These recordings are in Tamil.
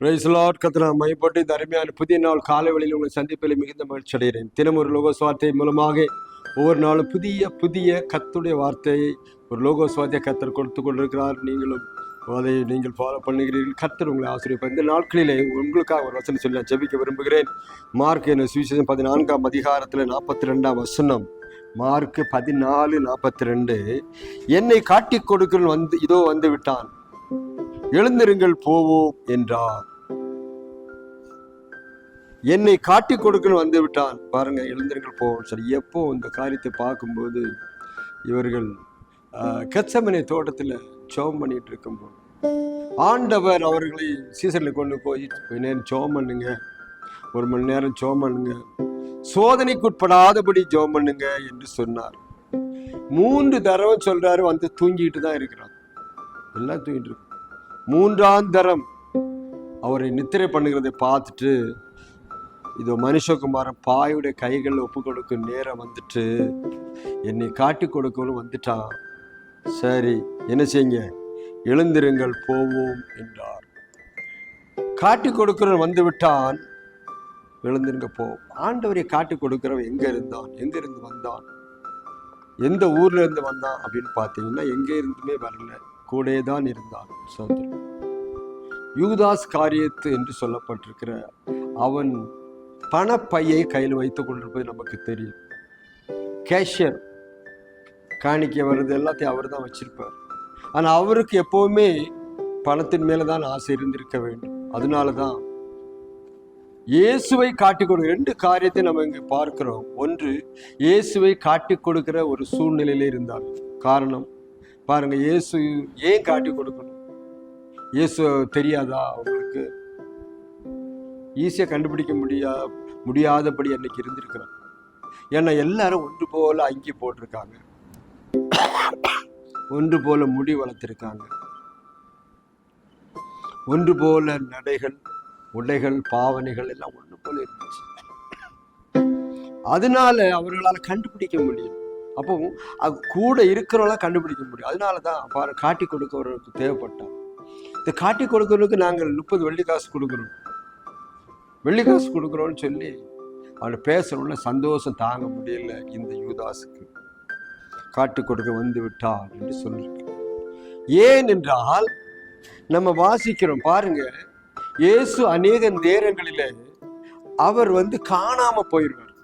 பிரைஸ்லாட் கத்தனா மைப்பட்டு இந்த அருமையான புதிய நாள் காலை வழியில் உங்களை சந்திப்பில் மிகுந்த மகிழ்ச்சி அடைகிறேன். தினம் ஒரு லோகோஸ் வார்த்தை மூலமாக ஒவ்வொரு நாளும் புதிய புதிய கத்துடைய வார்த்தையை ஒரு லோகோஸ் வார்த்தையை கத்தர் கொடுத்து கொண்டிருக்கிறார். நீங்களும் அதை நீங்கள் ஃபாலோ பண்ணுகிறீர்கள். கத்தர் உங்களை ஆசிரியப்பார் இந்த நாட்களிலே உங்களுக்காக ஒரு வசனம் சொல்லி நான் ஜெபிக்க விரும்புகிறேன். மார்க் என்ன சுவிசேஷம் பதினான்காம் அதிகாரத்தில் நாற்பத்தி ரெண்டாம் வசனம். மார்க் பதினாலு நாற்பத்தி ரெண்டு என்னை காட்டிக் கொடுக்கணும் வந்து இதோ வந்து விட்டான். எழுந்திருங்கள் போவோம் என்றார் என்னை காட்டி கொடுக்கன்னு வந்து விட்டான். பாருங்க எழுந்திருங்கள் போவோம் சரி எப்போ இந்த காரியத்தை பார்க்கும்போது இவர்கள் கச்சமனை தோட்டத்தில் சோம் பண்ணிட்டு இருக்கும்போது ஆண்டவர் அவர்களை சீசனில் கொண்டு போய் கொஞ்ச நேரம் சோம் பண்ணுங்க ஒரு மணி நேரம் சோம் பண்ணுங்க சோதனைக்குட்படாதபடி ஜோம் பண்ணுங்க என்று சொன்னார். மூன்று தடவை சொல்றாரு வந்து தூங்கிட்டு தான் இருக்கிறான் எல்லாம் தூங்கிட்டு இருக்கு. மூன்றாம் தரம் அவரை நித்திரை பண்ணுகிறதை பார்த்துட்டு இதோ மனுஷகுமாரன் பாயுடைய கைகளில் ஒப்பு கொடுக்கும் நேரம் வந்துட்டு என்னை காட்டி கொடுக்கணும் வந்துட்டான் சரி என்ன செய்யுங்க? எழுந்திருங்கள் போவோம் என்றார். காட்டி கொடுக்கிறவன் வந்து விட்டான். எழுந்திருங்க போவோம் ஆண்டவரை காட்டி கொடுக்கிறவன் எங்க இருந்தான்? எங்க இருந்து வந்தான்? எந்த ஊர்ல இருந்து வந்தான் அப்படின்னு பார்த்தீங்கன்னா எங்க இருந்துமே வரல. கூட தான் இருந்தான் சோதரன் யூதாஸ் காரியத்து என்று சொல்லப்பட்டிருக்கிற அவன் பணப்பையை கையில் வைத்துக் கொண்டிருப்பது நமக்கு தெரியும். கேஷியர் காணிக்க வர்றது எல்லாத்தையும் அவர் தான் வச்சிருப்பார். ஆனால் அவருக்கு எப்போவுமே பணத்தின் மேலே தான் ஆசை இருந்திருக்க வேண்டும். அதனால தான் இயேசுவை காட்டிக் கொடுக்க ரெண்டு காரியத்தை நம்ம இங்கே பார்க்கிறோம். ஒன்று இயேசுவை காட்டிக் கொடுக்கிற ஒரு சூழ்நிலையிலே இருந்தார். காரணம் பாருங்க இயேசு ஏன் காட்டி கொடுக்கணும்? இயேசு தெரியாதா அவங்களுக்கு ஈஸியாக கண்டுபிடிக்க முடியா முடியாதபடி அன்னைக்கு இருந்திருக்கிறோம் ஏன்னா எல்லாரும் ஒன்று போல அங்கி போட்டிருக்காங்க. ஒன்று போல முடி வளர்த்திருக்காங்க. ஒன்று போல நடைகள் உடைகள் பாவனைகள் எல்லாம் ஒன்று போல இருந்துச்சு. அதனால அவர்களால் கண்டுபிடிக்க முடியும் அப்போ அது கூட இருக்கிறவங்களாம் கண்டுபிடிக்க முடியும். அதனால தான் பாரு காட்டி கொடுக்கிறவருக்கு தேவைப்பட்டான் இந்த காட்டி கொடுக்கறதுக்கு நாங்கள் முப்பது வெள்ளி காசு கொடுக்குறோம். வெள்ளி காசு கொடுக்குறோன்னு சொல்லி அவனை பேசுறவங்கள சந்தோஷம் தாங்க முடியல இந்த யூதாஸுக்கு. காட்டி கொடுக்க வந்து விட்டான் என்று சொல்லியிருக்கு ஏன் என்றால் நம்ம வாசிக்கிறோம் பாருங்க. இயேசு அநேக நேரங்களிலே அவர் வந்து காணாம போயிடுவார்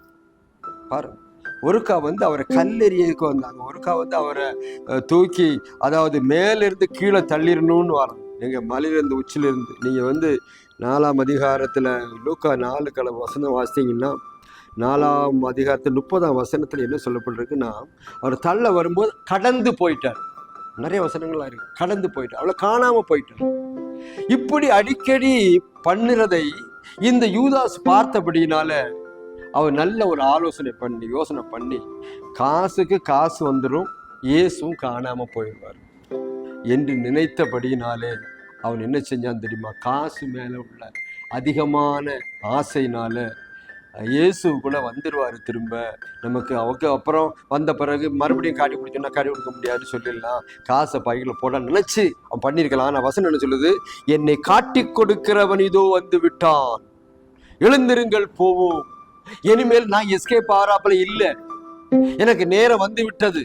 பாருங்க. ஒருக்கா வந்து அவரை கல்லெறியதுக்கு வந்தாங்க. ஒருக்கா வந்து அவரை தூக்கி அதாவது மேலிருந்து கீழே தள்ளிடணும்னு வரோம் எங்க மலையிலிருந்து உச்சிலிருந்து நீங்க வந்து நாலாம் அதிகாரத்துல லூக்கா நாலு கல வசனம் வாசித்தீங்கன்னா நாலாம் அதிகாரத்தில் முப்பதாம் வசனத்துல என்ன சொல்லப்பட்டிருக்குன்னா அவர் தள்ள வரும்போது கடந்து போயிட்டார். நிறைய வசனங்களா இருக்கு. கடந்து போயிட்டார். அவளை காணாம போயிட்டார். இப்படி அடிக்கடி பண்ணுறதை இந்த யூதாஸ் பார்த்தபடினால அவர் நல்ல ஒரு ஆலோசனை பண்ணி யோசனை பண்ணி காசுக்கு காசு வந்துடும் இயேசும் காணாமல் போயிடுவார். என்று நினைத்தபடினாலே அவன் என்ன செஞ்சான் தெரியுமா? காசு மேலே உள்ள அதிகமான ஆசையினால இயேசு கூட வந்துடுவார் திரும்ப. நமக்கு அவங்க அப்புறம் வந்த பிறகு மறுபடியும் காட்டி கொடுத்தோம்னா காட்டி கொடுக்க முடியாதுன்னு சொல்லிடலாம். காசை பைகளை போட நினச்சி அவன் பண்ணியிருக்கலாம் ஆனால் வசனம் என்ன சொல்லுது? என்னை காட்டி கொடுக்கிறவன் இதோ வந்து விட்டான். எழுந்திருங்கள் போவோம். இனிமேல் நான் எஸ்கேப் ஆறாப்புல இல்லை. எனக்கு நேரம் வந்து விட்டது.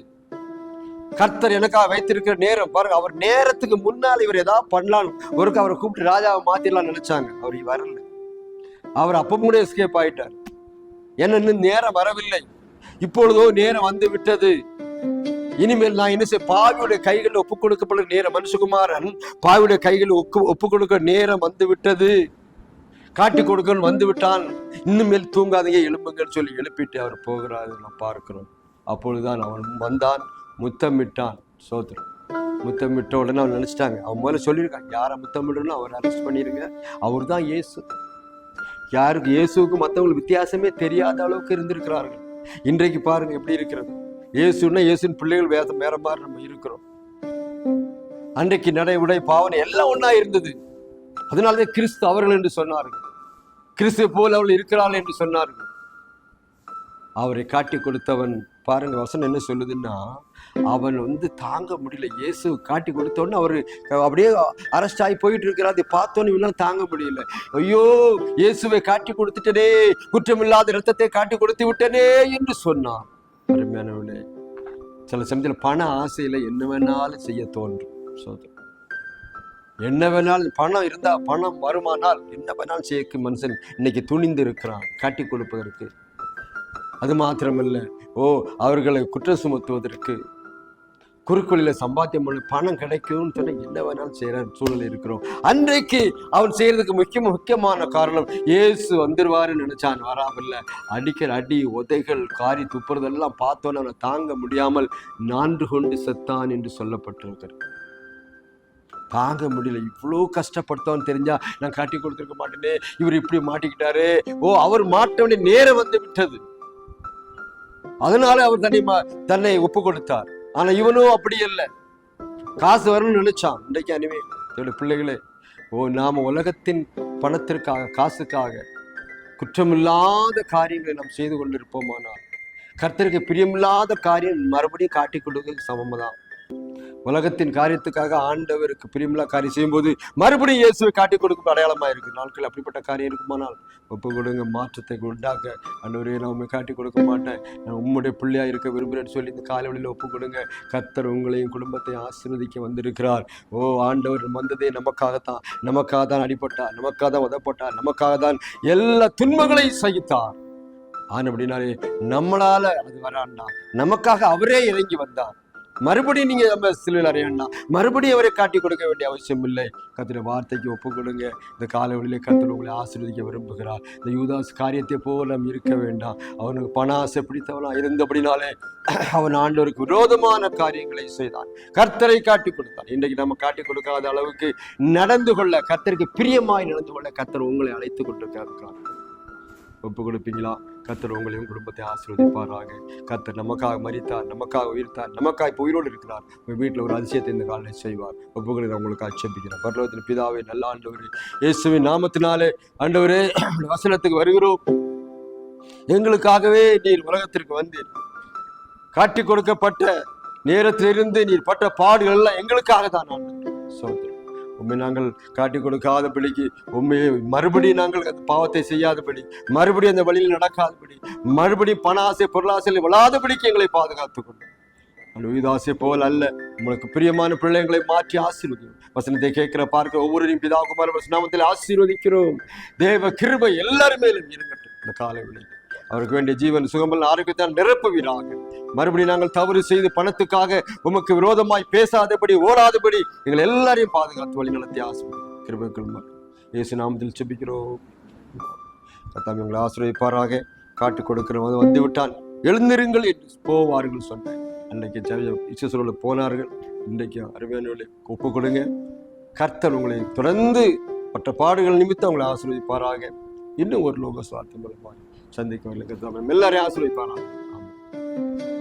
கர்த்தர் எனக்காக வைத்திருக்கிற நேரம். பாருங்க அவர் நேரத்துக்கு முன்னால் இவர் ஏதாவது பண்ணலாம் ஒருக்கு அவரை கூப்பிட்டு ராஜாவை மாத்திரலாம் நினைச்சாங்க. அவர் வரல. அவர் அப்பவும் கூட எஸ்கேப் ஆயிட்டார். என்ன இன்னும் நேரம் வரவில்லை. இப்பொழுதோ நேரம் வந்து விட்டது. இனிமேல் நான் என்ன செய்ய பாவியுடைய கைகளில் ஒப்பு கொடுக்கப்பட நேரம் மனுஷகுமாரன் பாவியுடைய கைகளில் ஒப்பு ஒப்பு கொடுக்க நேரம் வந்து விட்டது. காட்டி கொடுக்கணும் வந்து விட்டான் இன்னுமேல் தூங்காதீங்க எழும்புங்கன்னு சொல்லி எழுப்பிட்டு அவர் போகிறாரு. நான் பார்க்கிறோம். அப்பொழுதுதான் அவன் வந்தான் முத்தமிட்டான். சோத்திரம். முத்தமிட்ட உடனே அவன் நினச்சிட்டாங்க. அவன் முதல்ல சொல்லியிருக்கான் யாரை முத்தமிடணும் அவர் அரெஸ்ட் பண்ணிடுங்க அவர் தான் இயேசு. யாருக்கு இயேசுக்கு மற்றவங்களுக்கு வித்தியாசமே தெரியாத அளவுக்கு இருந்திருக்கிறார்கள். இன்றைக்கு பாருங்க எப்படி இருக்கிறது. இயேசுன்னா இயேசுன் பிள்ளைகள் வேத வேற மாதிரி நம்ம இருக்கிறோம். அன்றைக்கு நடை உடை பாவனை எல்லாம் ஒன்றா இருந்தது. அதனாலதான் கிறிஸ்து அவர்கள் என்று சொன்னார்கள். கிறிஸ்து போல் அவள் இருக்கிறாள் என்று சொன்னார்கள். அவரை காட்டி கொடுத்தவன் பாருங்க வசனம் என்ன சொல்லுதுன்னா அவன் வந்து தாங்க முடியல. இயேசு காட்டி கொடுத்தோன்னு அவர் அப்படியே அரெஸ்ட் ஆகி போயிட்டு இருக்கிறார். அதை பார்த்தோன்னு இவெல்லாம் தாங்க முடியல. ஐயோ இயேசுவை காட்டி கொடுத்துட்டனே குற்றமில்லாத ரத்தத்தை காட்டி கொடுத்து விட்டனே என்று சொன்னான். அருமையானவனே சில சமயத்தில் பண ஆசையில் என்ன வேணாலும் செய்ய தோன்றும். சோதரம் என்ன வேணாலும் பணம் இருந்தா பணம் வருமானால் என்ன வேணாலும் செய்யக்கு மனுஷன். இன்னைக்கு துணிந்து இருக்கிறான் காட்டி கொடுப்பதற்கு. அது மாத்திரமல்ல. ஓ அவர்களை குற்றம் சுமத்துவதற்கு. குறுக்கொழில சம்பாத்தியம் பண்ண பணம் கிடைக்கும்னு சொல்லி என்ன வேணாலும் செய்யற சூழல் இருக்கிறோம். அன்றைக்கு அவன் செய்யறதுக்கு முக்கிய முக்கியமான காரணம் இயேசு வந்துருவாருன்னு நினைச்சான் வராமல்ல. அடிக்கிற அடி உதைகள் காரி துப்புறதெல்லாம் பார்த்தோன்னு அவனை தாங்க முடியாமல் நான்கு கொண்டு செத்தான் என்று சொல்லப்பட்டிருக்கிறது. தாங்க முடியல. இவ்வளோ கஷ்டப்படுத்தோன்னு தெரிஞ்சா நான் காட்டி கொடுத்துருக்க மாட்டேனே. இவர் இப்படி மாட்டிக்கிட்டாரு. ஓ அவர் மாட்டவனே நேரம் வந்து விட்டது. அதனால அவர் தன்னை மா- தன்னை ஒப்பு கொடுத்தார். ஆனா இவனும் அப்படி இல்லை காசு வரணும்னு நினைச்சான். இன்றைக்கு அனிமே என்னுடைய பிள்ளைகளே ஓ நாம உலகத்தின் பணத்திற்காக காசுக்காக குற்றமில்லாத காரியங்களை நாம் செய்து கொண்டிருப்போமானால் கர்த்தருக்கு பிரியமில்லாத காரியம் மறுபடியும் காட்டி கொடுக்க சமம்தான். உலகத்தின் காரியத்துக்காக ஆண்டவருக்கு பிரியமில்லா காரியம் செய்யும்போது மறுபடியும் இயேசுவை காட்டி கொடுக்கும் அடையாளமாக இருக்குது நாட்கள் அப்படிப்பட்ட காரியம் இருக்குமானால் ஒப்பு கொடுங்க மாற்றத்தை உண்டாக்க. ஆண்டவரே நான் உண்மை காட்டி கொடுக்க மாட்டேன். நான் உம்முடைய பிள்ளையாக இருக்க விரும்புகிறேன்னு சொல்லி இந்த காலைவெளியில் ஒப்பு கொடுங்க. கத்தர் உங்களையும் குடும்பத்தையும் ஆசீர்வதிக்க வந்திருக்கிறார். ஓ ஆண்டவர் வந்ததே நமக்காகத்தான். நமக்காக தான் அடிபட்டார். நமக்காக தான் உதப்பட்டார். நமக்காக தான் எல்லா துன்பங்களையும் சகித்தார். ஆனபடினாலே நம்மளால அது வராண்டா நமக்காக அவரே இறங்கி வந்தார். மறுபடியும் நீங்க நம்ம சிலையில் அறைய வேண்டாம். மறுபடியும் அவரை காட்டி கொடுக்க வேண்டிய அவசியம் இல்லை. கத்திர வார்த்தைக்கு ஒப்பு கொடுங்க இந்த காலவெளியிலே கத்திர உங்களை ஆசீர்வதிக்க விரும்புகிறார். இந்த யூதாஸ் காரியத்தை போல இருக்க வேண்டாம். அவனுக்கு பண ஆசை பிடித்தவனா இருந்தபடினாலே அவன் ஆண்டோருக்கு விரோதமான காரியங்களை செய்தான். கர்த்தரை காட்டி கொடுத்தான். இன்றைக்கு நம்ம காட்டி கொடுக்காத அளவுக்கு நடந்து கொள்ள கர்த்தருக்கு பிரியமாய் நடந்து கொள்ள கர்த்தர் உங்களை அழைத்து கொண்டிருக்கிறார். ஒப்பு கொடுப்பீங்களா கத்தர் உங்களையும் குடும்பத்தை ஆசீர்வதிப்பாராக. கத்தர் நமக்காக மறித்தார் நமக்காக உயிர்த்தார் நமக்காக இப்போ உயிரோடு இருக்கிறார். உங்கள் வீட்டில் ஒரு அதிசயத்தை இந்த காலையில் செய்வார். ஒப்புகளை நான் உங்களுக்கு அச்சபிக்கிறேன் பரலோகத்தின் பிதாவே நல்ல ஆண்டவரே இயேசுவின் நாமத்தினாலே ஆண்டவரே வசனத்துக்கு வருகிறோம். எங்களுக்காகவே நீர் உலகத்திற்கு வந்தீர். காட்டி கொடுக்கப்பட்ட நேரத்திலிருந்து நீர் பட்ட பாடுகள் எல்லாம் எங்களுக்காக தான் நான் சோதரம் உண்மை நாங்கள் காட்டி கொடுக்காதபடிக்கு உண்மையை மறுபடியும் நாங்கள் அந்த பாவத்தை செய்யாதபடி மறுபடியும் அந்த வழியில் நடக்காதபடி மறுபடியும் பண ஆசை பொருளாசையில் விழாதபடிக்கு எங்களை பாதுகாத்துக் கொண்டு லுயிதாசை போல் அல்ல உங்களுக்கு பிரியமான பிள்ளைங்களை மாற்றி ஆசீர்வதிக்கும் வசனத்தை கேட்கிற பார்க்க ஒவ்வொருவரையும் பிதா குமார நாமத்தில் ஆசீர்வதிக்கிறோம். தேவ கிருபை எல்லாருமே இருக்கட்டும் இந்த காலை வேளையில் அவருக்கு வேண்டிய ஜீவன் சுகமல் ஆரோக்கியத்தால் நிரப்புவீராக. மறுபடியும் நாங்கள் தவறு செய்து பணத்துக்காக உமக்கு விரோதமாய் பேசாதபடி ஓடாதபடி எங்களை எல்லாரையும் பாதுகாத்து வழி நடத்தி ஆசிர்வதி கிருபைக்குள் இயேசு நாமத்தில் செபிக்கிறோம் கத்தாமி உங்களை ஆசிர்வதிப்பாராக. காட்டு கொடுக்கிறவங்க வந்து விட்டான் எழுந்திருங்கள் என்று போவார்கள் சொன்னேன் அன்னைக்கு ஜெய போனார்கள். இன்றைக்கு அருமையான ஒப்பு கொடுங்க. கர்த்தர் உங்களை தொடர்ந்து மற்ற பாடுகள் நிமித்தம் உங்களை ஆசீர்வதிப்பாராக. இன்னும் ஒரு லோக சுவார்த்தம் மூலமாக சந்திக்க எல்லாரையும் ஆசீர்வதிப்பாராக. ஆமாம்